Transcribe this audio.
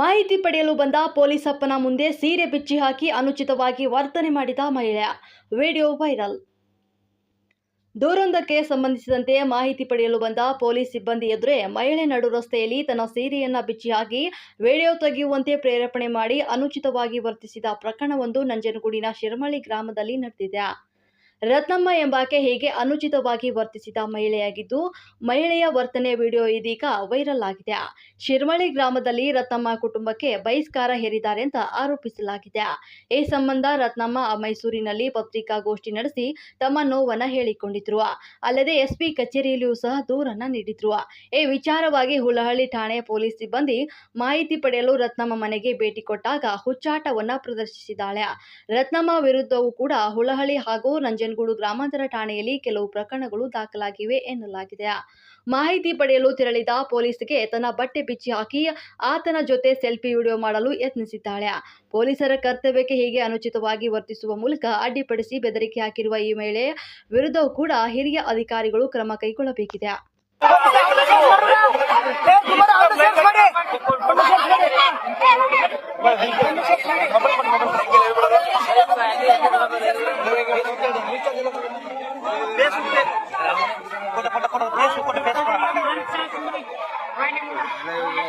ಮಾಹಿತಿ ಪಡೆಯಲು ಬಂದ ಪೊಲೀಸಪ್ಪನ ಮುಂದೆ ಸೀರೆ ಬಿಚ್ಚಿ ಹಾಕಿ ಅನುಚಿತವಾಗಿ ವರ್ತನೆ ಮಾಡಿದ ಮಹಿಳೆ. Video viral. ದೂರೊಂದಕ್ಕೆ ಸಂಬಂಧಿಸಿದಂತೆ ಮಾಹಿತಿ ಪಡೆಯಲು ಬಂದ ಪೊಲೀಸ್ ಸಿಬ್ಬಂದಿ ಎದುರೇ ಮಹಿಳೆ ನಡು ರಸ್ತೆಯಲ್ಲಿ ತನ್ನ ಸೀರೆಯನ್ನು ಬಿಚ್ಚಿ ಹಾಕಿ ವಿಡಿಯೋ ತೆಗೆಯುವಂತೆ ಪ್ರೇರೇಪಣೆ ಮಾಡಿ ಅನುಚಿತವಾಗಿ ವರ್ತಿಸಿದ ಪ್ರಕರಣವೊಂದು ನಂಜನಗೂಡಿನ ಶಿರಮಳ್ಳಿ ಗ್ರಾಮದಲ್ಲಿ ನಡೆದಿದೆ. ರತ್ನಮ್ಮ ಎಂಬಾಕೆ ಹೀಗೆ ಅನುಚಿತವಾಗಿ ವರ್ತಿಸಿದ ಮಹಿಳೆಯಾಗಿದ್ದು, ಮಹಿಳೆಯ ವರ್ತನೆ ವಿಡಿಯೋ ಇದೀಗ ವೈರಲ್ ಆಗಿದೆ. ಶಿರ್ಮಳಿ ಗ್ರಾಮದಲ್ಲಿ ರತ್ನಮ್ಮ ಕುಟುಂಬಕ್ಕೆ ಬಹಿಷ್ಕಾರ ಹೇರಿದ್ದಾರೆ ಅಂತ ಆರೋಪಿಸಲಾಗಿದೆ. ಈ ಸಂಬಂಧ ರತ್ನಮ್ಮ ಮೈಸೂರಿನಲ್ಲಿ ಪತ್ರಿಕಾಗೋಷ್ಠಿ ನಡೆಸಿ ತಮ್ಮ ನೋವನ್ನ ಹೇಳಿಕೊಂಡಿದ್ರು. ಅಲ್ಲದೆ ಎಸ್ಪಿ ಕಚೇರಿಯಲ್ಲಿಯೂ ಸಹ ದೂರನ್ನ ನೀಡಿದ್ರು. ಈ ವಿಚಾರವಾಗಿ ಹುಲಹಳ್ಳಿ ಠಾಣೆ ಪೊಲೀಸ್ ಸಿಬ್ಬಂದಿ ಮಾಹಿತಿ ಪಡೆಯಲು ರತ್ನಮ್ಮ ಮನೆಗೆ ಭೇಟಿ ಕೊಟ್ಟಾಗ ಹುಚ್ಚಾಟವನ್ನ ಪ್ರದರ್ಶಿಸಿದ್ದಾಳೆ. ರತ್ನಮ್ಮ ವಿರುದ್ಧವೂ ಕೂಡ ಹುಲಹಳ್ಳಿ ಹಾಗೂ ನಂಜನಗೂಡು ಗ್ರಾಮಾಂತರ ಠಾಣೆಯಲ್ಲಿ ಕೆಲವು ಪ್ರಕರಣಗಳು ದಾಖಲಾಗಿವೆ ಎನ್ನಲಾಗಿದೆ. ಮಾಹಿತಿ ಪಡೆಯಲು ತೆರಳಿದ ಪೊಲೀಸ್ಗೆ ತನ್ನ ಬಟ್ಟೆ ಬಿಚ್ಚಿ ಹಾಕಿ ಆತನ ಜೊತೆ ಸೆಲ್ಫಿ ವಿಡಿಯೋ ಮಾಡಲು ಯತ್ನಿಸಿದ್ದಾಳೆ. ಪೊಲೀಸರ ಕರ್ತವ್ಯಕ್ಕೆ ಹೀಗೆ ಅನುಚಿತವಾಗಿ ವರ್ತಿಸುವ ಮೂಲಕ ಅಡ್ಡಿಪಡಿಸಿ ಬೆದರಿಕೆ ಹಾಕಿರುವ ಈ ಮಹಿಳೆ ವಿರುದ್ಧವೂ ಕೂಡ ಹಿರಿಯ ಅಧಿಕಾರಿಗಳು ಕ್ರಮ ಕೈಗೊಳ್ಳಬೇಕಿದೆ. اوه